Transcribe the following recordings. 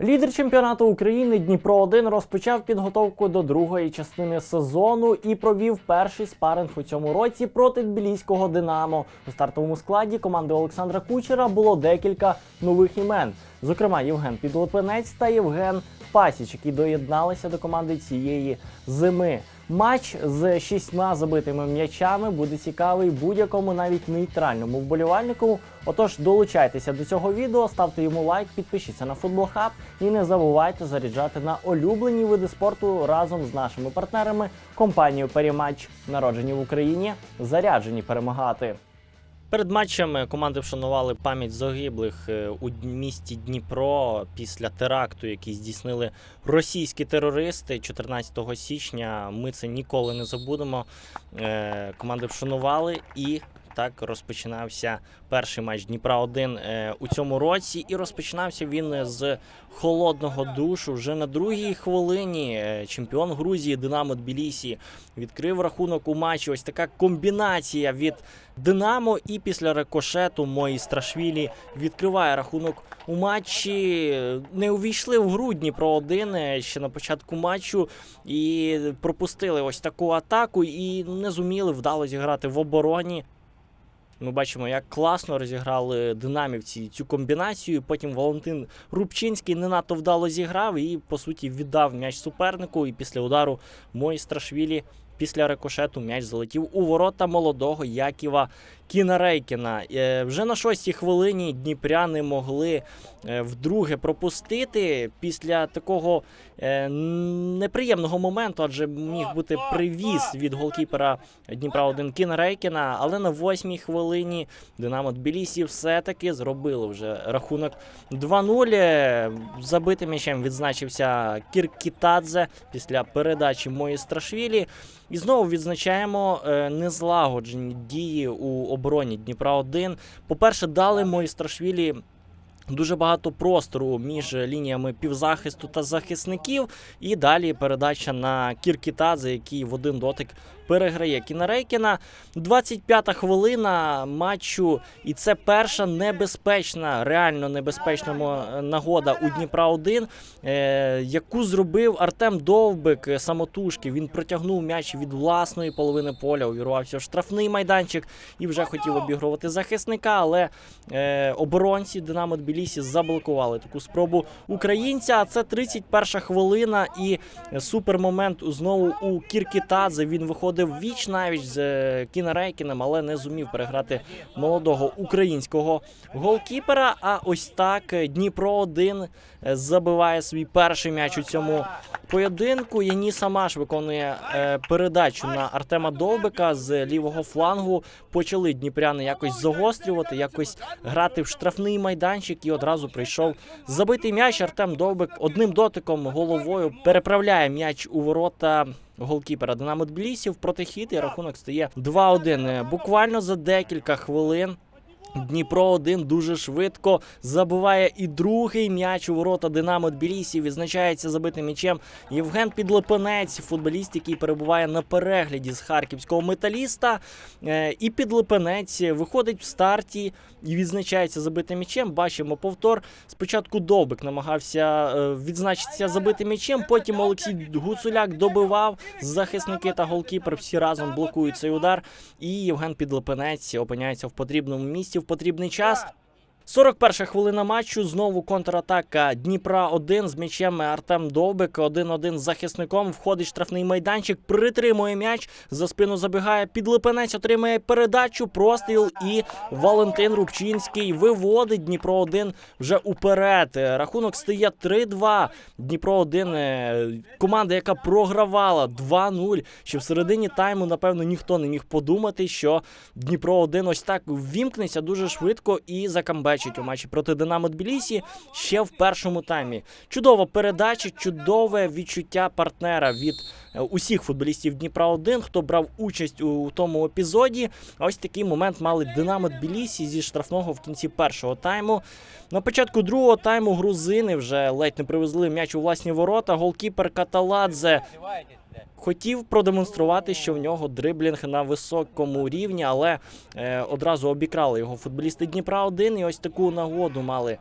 Лідер чемпіонату України Дніпро 1 розпочав підготовку до другої частини сезону і провів перший спаринг у цьому році проти тбіліського Динамо. У стартовому складі команди Олександра Кучера було декілька нових імен. Зокрема, Євген Підлопинець та Євген Пасіч, які доєдналися до команди цієї зими. Матч з шістьма забитими м'ячами буде цікавий будь-якому навіть нейтральному вболівальнику. Отож, долучайтеся до цього відео, ставте йому лайк, підпишіться на Футбол Хаб і не забувайте заряджати на улюблені види спорту разом з нашими партнерами компанією Періматч, народжені в Україні, заряджені перемагати. Перед матчами команди вшанували пам'ять загиблих е, у місті Дніпро після теракту, який здійснили російські терористи 14 січня. Ми це ніколи не забудемо. Е, Команди вшанували і. Так розпочинався перший матч Дніпра 1 е, у цьому році, і розпочинався він з холодного душу. Вже на другій хвилині е, чемпіон Грузії Динамо Тбілісі відкрив рахунок у матчі. Ось така комбінація від Динамо, і після рикошету Мої Страшвілі відкриває рахунок у матчі. Не увійшли в гру Дніпро 1 е, ще на початку матчу і пропустили ось таку атаку і не зуміли вдало зіграти в обороні. Ми бачимо, як класно розіграли динамівці цю комбінацію. Потім Валентин Рубчинський не надто вдало зіграв і, по суті, віддав м'яч супернику. І після удару Мої Страшвілі після рикошету м'яч залетів у ворота молодого Яківа Кінарейкіна. Е, Вже на шостій хвилині дніпряни могли е, вдруге пропустити після такого е, неприємного моменту, адже міг бути привіз від голкіпера Дніпра 1 Кінарейкіна. Але на восьмій хвилині Динамо Тбілісі все-таки зробили вже рахунок 2-0. Е, Забитим м'ячем відзначився Кіркітадзе після передачі Мої Страшвілі. І знову відзначаємо незлагоджені дії у обороні Дніпра 1 По-перше, дали Мої Страшвілі. Дуже багато простору між лініями півзахисту та захисників. І далі передача на Кіркітадзе, який в один дотик переграє Кінарейкіна. 25-та хвилина матчу, і це перша небезпечна, реально небезпечна нагода у Дніпра 1 е, яку зробив Артем Довбик е, самотужки. Він протягнув м'яч від власної половини поля, увірвався в штрафний майданчик і вже хотів обігрувати захисника, але е, оборонці Динамо Тбілісі заблокували таку спробу українця. А це 31 хвилина і е, супермомент знову у Кіркітадзе. Він виходив віч навіть з е, Кінарейкіним, але не зумів переграти молодого українського голкіпера. А ось так е, Дніпро 1 е, забиває свій перший м'яч у цьому поєдинку. Яніс Самаш виконує передачу на Артема Довбика з лівого флангу. Почали дніпряни якось загострювати, якось грати в штрафний майданчик, і одразу прийшов забитий м'яч. Артем Довбик одним дотиком головою переправляє м'яч у ворота. Голкіпера Динамо Тбілісі в протихід і рахунок стає 2-1. Е, Буквально за декілька хвилин Дніпро 1 дуже швидко забиває і другий м'яч у ворота Динамо Тбілісі. Відзначається забитим м'ячем Євген Підлипенець, футболіст, який перебуває на перегляді з харківського металіста. Е, І Підлипенець виходить в старті і відзначається забитим м'ячем. Бачимо повтор. Спочатку Довбик намагався е, відзначитися забитим м'ячем. Потім Олексій Гуцуляк добивав захисники та голкіпер. Всі разом блокують цей удар. І Євген Підлипенець опиняється в потрібному місці потрібний час. 41 хвилина матчу. Знову контратака Дніпра 1 з м'ячем Артем Довбик. 1-1 з захисником. Входить штрафний майданчик, притримує м'яч. За спину забігає підлипенець, отримує передачу, простріл. І Валентин Рубчинський виводить Дніпро 1 вже уперед. Рахунок стає 3-2. Дніпро 1 е, команда, яка програвала 2-0. Ще в середині тайму, напевно, ніхто не міг подумати, що Дніпро 1 ось так ввімкнеться дуже швидко і закамбечить у матчі проти Динамо Тбілісі ще в першому таймі. Чудова передача, чудове відчуття партнера від е, усіх футболістів Дніпра 1 хто брав участь у тому епізоді. Ось такий момент мали Динамо Тбілісі зі штрафного в кінці першого тайму. На початку другого тайму грузини вже ледь не привезли м'яч у власні ворота. Голкіпер Каталадзе хотів продемонструвати, що в нього дриблінг на високому рівні, але е, одразу обікрали його футболісти Дніпра 1 і ось таку нагоду мали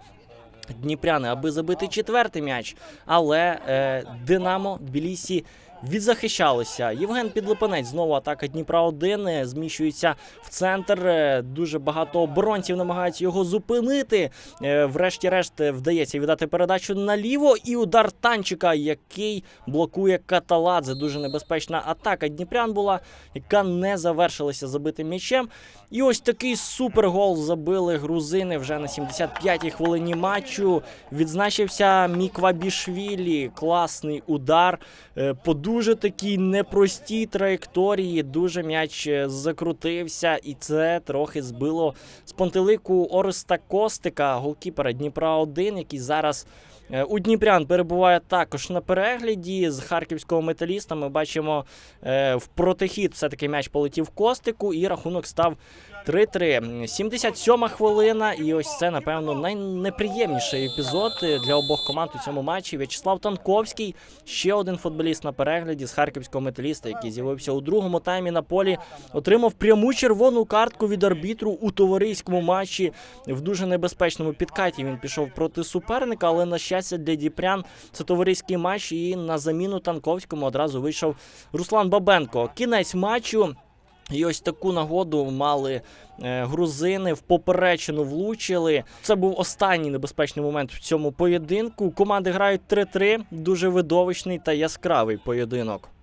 Дніпряни, аби забити четвертий м'яч. Але е, Динамо Тбілісі відзахищалися. Євген Підлипанець знову атака Дніпра 1 е, зміщується в центр. Е, Дуже багато оборонців намагаються його зупинити. Е, Врешті-решт вдається віддати передачу наліво. І удар танчика, який блокує Каталадзе. Дуже небезпечна атака Дніпрян була, яка не завершилася забитим м'ячем. І ось такий супергол забили грузини вже на 75-й хвилині матчу. Відзначився Міквабішвілі. Класний удар е, по дуже такій непростій траєкторії. Дуже м'яч е, закрутився, і це трохи збило з пантелику Ореста Костика, голкіпера Дніпра 1 який зараз. Е, У Дніпрян перебуває також на перегляді з харківського металіста. Ми бачимо е, в протихід все-таки м'яч полетів Костику, і рахунок став 3-3. 77 хвилина, і ось це, напевно, найнеприємніший епізод для обох команд у цьому матчі. В'ячеслав Танковський, ще один футболіст на перегляді з харківського металіста, який з'явився у другому таймі на полі, отримав пряму червону картку від арбітру у товариському матчі. В дуже небезпечному підкаті він пішов проти суперника, але на щастя для Діпрян це товариський матч. І на заміну Танковському одразу вийшов Руслан Бабенко. Кінець матчу. І ось таку нагоду мали е, грузини в поперечину влучили. Це був останній небезпечний момент в цьому поєдинку. Команди грають 3-3. Дуже видовищний та яскравий поєдинок.